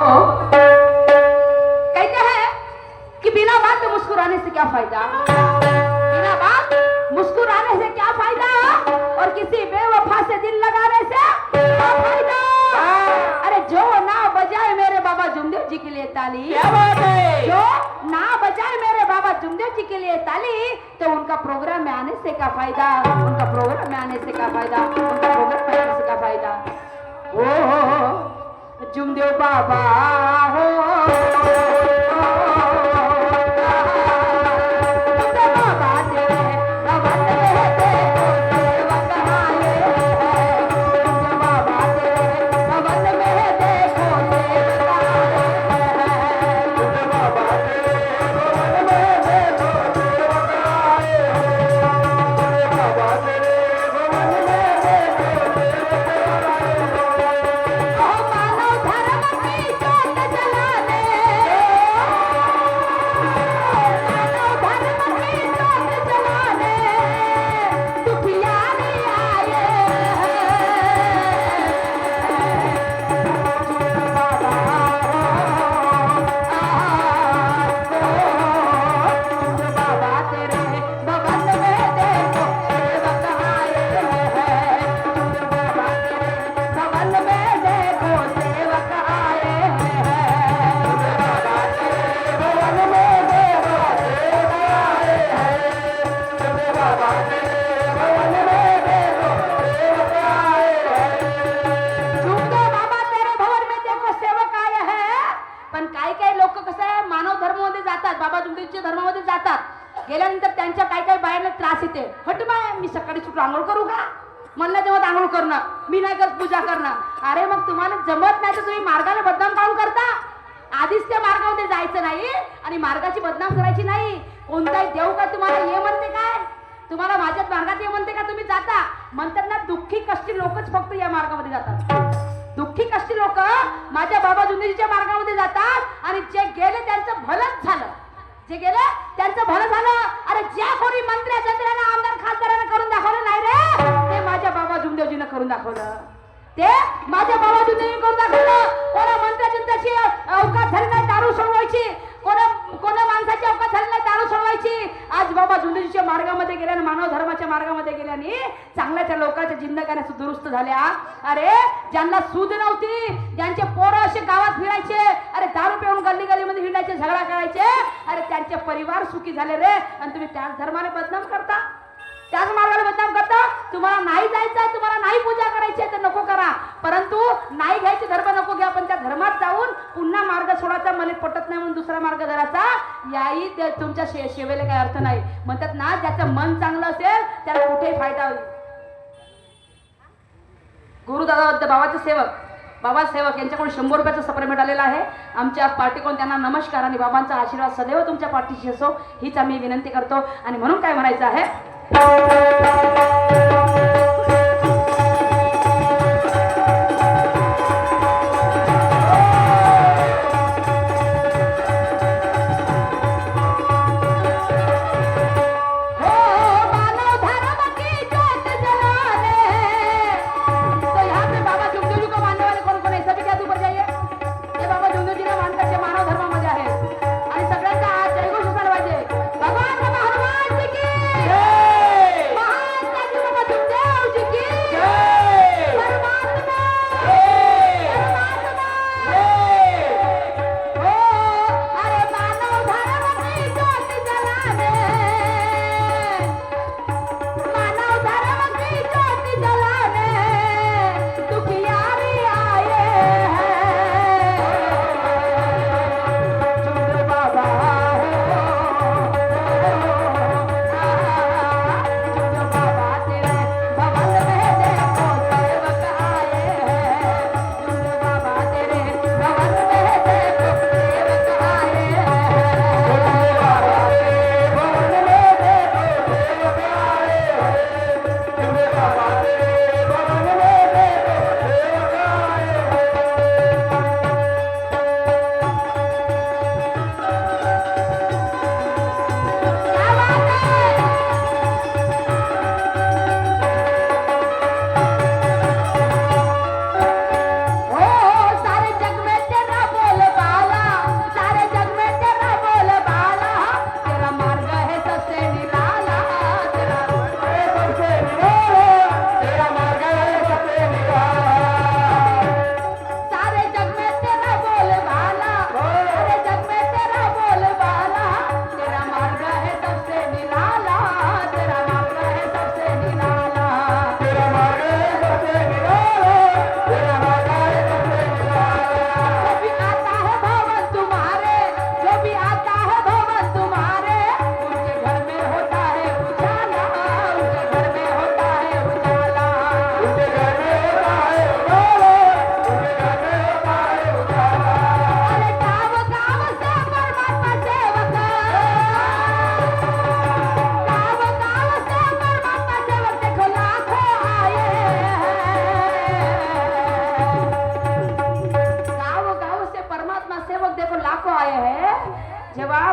हो कहते हैं कि बिना बात मुस्कुराने से क्या फ़ायदा? बिना बात मुस्कुराने से क्या फ़ायदा? और किसी बेवफा से दिल लगाने से क्या फ़ायदा? अरे जो ना बजाए मेरे बाबा जुमदेव जी के लिए ताली। क्या बात है? जो ना बजाए मेरे बाबा जुमदेव जी के लिए ताली तो उनका प्रोग्राम में आने से क्या फ़ायदा? उनका प्रोग्राम में आने से क्या फ़ायदा? उनका प्रोग्राम में आने से क्या फ़ायदा? ओ जुमदेव बाबा हो. बाबा तुमच्या धर्मामध्ये जातात. गेल्यानंतर त्यांच्या काही काही बायांना त्रास येते. हट बाय मी सकाळी सुटून आंघोळ करू का? म्हणलं जेव्हा आंघोळ करणं. मी नाही करत पूजा करणं. अरे मग तुम्हाला जमत नाही तर तुम्ही मार्गाला बदनाम काऊन करता? आधीच त्या मार्गामध्ये जायचं नाही आणि मार्गाची बदनाम करायची नाही. कोणताही देव का तुम्हाला हे म्हणते काय? तुम्हाला माझ्याच मार्गात ये म्हणते का तुम्ही जाता? म्हणतात ना दुःखी कष्टी लोकच फक्त या मार्गामध्ये जातात. दुःखी कष्टी लोक माझ्या बाबा जुंदेजीच्या मार्गामध्ये जातात आणि जे गेले त्यांचं भलंच झालं. जे गेले त्यांचं भलं झालं. अरे ज्या कोणी मंत्र्या चंद्राला आमदार खासदारानं करून दाखवलं नाही रे ते माझ्या बाबा जुमदेवजीनं करून दाखवलं. ते माझ्या बाबा जुमदेवजी करून दाखवलं. कोणा मंत्र्याची चंद्राची अवकाश झाली नाही दारू सोडवायची. कोणा कोणा माणसाची अवकाश झाली नाही दारू सोडवायची. बाबा मार्गामध्ये गेल्याने मानव धर्माच्या मार्गामध्ये गेल्याने चांगल्याच्या लोकांच्या जिंदगाने दुरुस्त झाल्या. अरे ज्यांना सूद नव्हती ज्यांचे पोरं असे गावात फिरायचे अरे दारू पिऊन गल्ली गल्लीमध्ये हिंडायचे झगडा करायचे अरे त्यांचे परिवार सुखी झाले रे. आणि तुम्ही त्याच धर्माला बदनाम करता? त्याच मार्गाला बदनाम करता? तुम्हाला नाही जायचं तुम्हाला नाही पूजा करायची आहे तर नको करा. परंतु नाही घ्यायचे धर्म नको घ्या पण त्या धर्मात जाऊन पुन्हा मार्ग सोडायचा मला पटत नाही म्हणून दुसरा मार्ग धरायचा. याही तुमच्या शे सेवेला काही अर्थ नाही. म्हणतात ना ज्याचं मन चांगलं असेल त्याला कुठेही फायदा होईल. गुरुदादा बाबाचे सेवक. बाबा सेवक यांच्याकडून शंभर रुपयाचं सप्रेमेंट आलेला आहे. आमच्या पार्टीकडून त्यांना नमस्कार आणि बाबांचा आशीर्वाद सदैव तुमच्या पार्टीशी असो हीच आम्ही विनंती करतो. आणि म्हणून काय म्हणायचं आहे?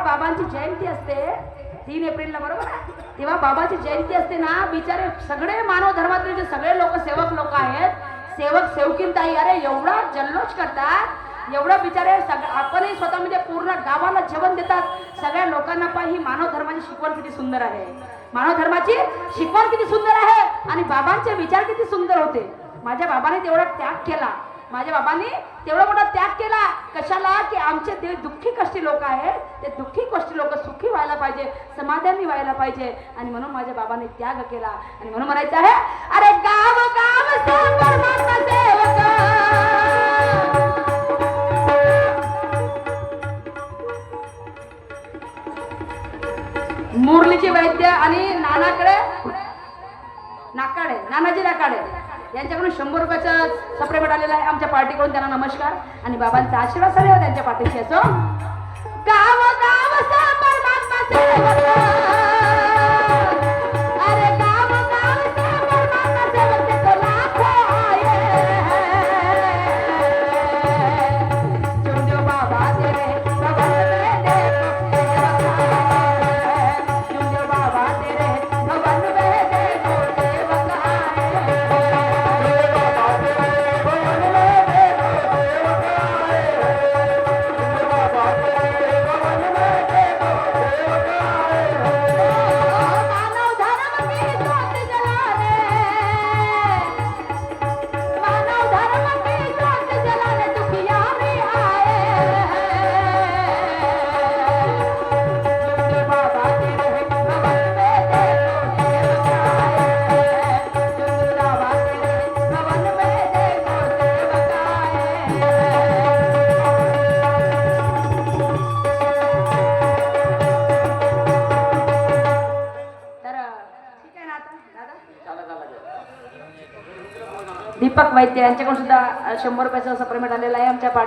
बाबांची जयंती असते तीन एप्रिलला बरोबर तेव्हा बाबाची जयंती असते ना बिचारे सगळे मानव धर्मातले जे सगळे लोक सेवक लोक आहेत सेवक सेवकीनताई अरे एवढा जल्लोष करतात एवढं बिचारे सग आपणही स्वतः म्हणजे पूर्ण गावाला जेवण देतात. सगळ्या लोकांना पण ही मानव धर्माची शिकवण किती सुंदर आहे. मानव धर्माची शिकवण किती सुंदर आहे. आणि बाबांचे विचार किती सुंदर होते. माझ्या बाबाने तेवढा त्याग केला. माझ्या बाबांनी तेवढा मोठा त्याग केला. कशाला? की आमचे ते दुःखी कष्टी लोक आहेत ते दुःखी कष्टी लोक सुखी व्हायला पाहिजे समाधानी व्हायला पाहिजे. आणि म्हणून माझ्या बाबांनी त्याग केला. आणि म्हणून म्हणायचं आहे अरे गाव गाव यांच्याकडून शंभर रुपयाचा सप्रेमेट आलेला आहे. आमच्या पार्टीकडून त्यांना नमस्कार. आणि बाबांचा आशीर्वाद सदैव त्यांच्या पाठीशी असो. गाव गाव दीपक वैद्य यांच्याकडून सुद्धा शंभर रुपयाचा सप्रेमेंट आलेला आहे आमच्या पार्टी